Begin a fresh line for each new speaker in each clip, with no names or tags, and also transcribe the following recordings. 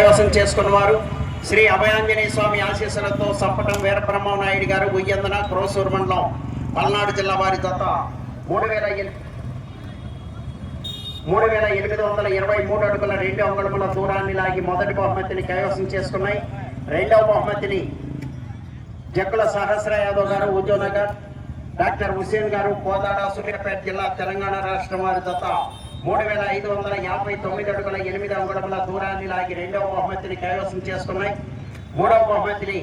కైవసం చేసుకున్న వారు శ్రీ అభయాంజనేయ స్వామి ఆశీస్సులతో సంపటం వీరబ్రహ్మ నాయుడు గారు ఉయ్యందన క్రోసూరు మండలం పల్నాడు జిల్లా వారి జత మూడు వేల మూడు వేల ఎనిమిది వందల ఇరవై మూడు అడుగుల రెండు అంగుళముల దూరాన్ని లాగి మొదటి బహుమతిని కైవసం చేసుకున్నాయి. రెండవ బహుమతిని జక్కుల సహస్ర యాదవ్ గారు ఉద్యోనగర్ డాక్టర్ హుసేన్ గారు కోదాడ సూర్యాపేట జిల్లా తెలంగాణ రాష్ట్రం వారి జత మూడు వేల ఐదు వందల యాభై తొమ్మిది అడుగుల ఎనిమిది అంగుళముల దూరాన్ని లాగి రెండవ బహుమతిని కైవసం చేసుకున్నాయి. మూడవ బహుమతిని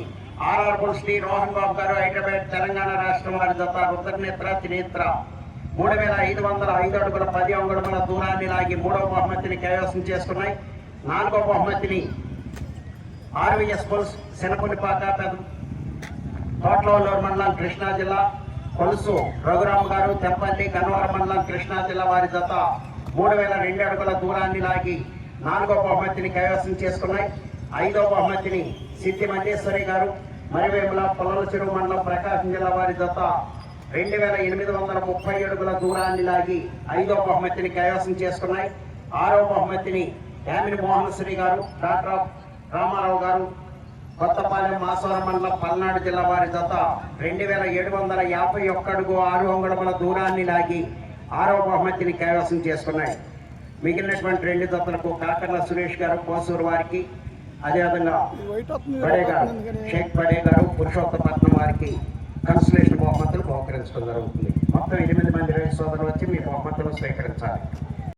ఆర్ఆర్ శ్రీ రోహన్ బాబు గారు హైదరాబాద్ తెలంగాణ రాష్ట్రం వారి జత రుద్రనేత్ర త్రినేత్ర మూడు వేల ఐదు వందల ఐదు అడుగుల పది అంగుళముల దూరాన్ని లాగి మూడవ బహుమతిని కైవసం చేసుకున్నాయి. నాలుగవ బహుమతిని ఆర్వీఎస్ బుల్స్ శనపులిపాక పెద్ద తోటలూరు మండలం కృష్ణా జిల్లా కొలుసు రఘురామ్ గారు తెప్పల్లి గన్నవరం మండలం కృష్ణా జిల్లా వారి జత మూడు వేల రెండు అడుగుల దూరాన్ని లాగి నాలుగో బహుమతిని కైవసం చేసుకున్నాయి. ఐదో బహుమతిని సిద్ధి మల్లేశ్వరి గారు మరివేముల పొలల చెరువు మండలం ప్రకాశం జిల్లా వారి జత రెండు వేల ఎనిమిది వందల ముప్పై అడుగుల దూరాన్ని లాగి ఐదో బహుమతిని కైవసం చేసుకున్నాయి. ఆరో బహుమతిని యామిని మోహనశ్రీ గారు డాక్టర్ రామారావు గారు కొత్తపాలెం మాసవరం మండలం పల్నాడు జిల్లా వారి జత రెండు వేల ఏడు వందల యాభై ఒక్క అడుగు ఆరు అంగుళముల దూరాన్ని లాగి ఆరో బహుమతిని కైవసం చేసుకున్నాయి. మిగిలినటువంటి రెండు జతలకు కాకర్ల సురేష్ గారు కోసూరు వారికి అదేవిధంగా పడే గారు షేక్ పడే గారు పురుషోత్తపట్నం వారికి కన్సలేషన్ బహుమతులు బహుకరించడం జరుగుతుంది. మొత్తం ఎనిమిది మంది రైతు సోదరులు వచ్చి మీ బహుమతులు స్వీకరించాలి.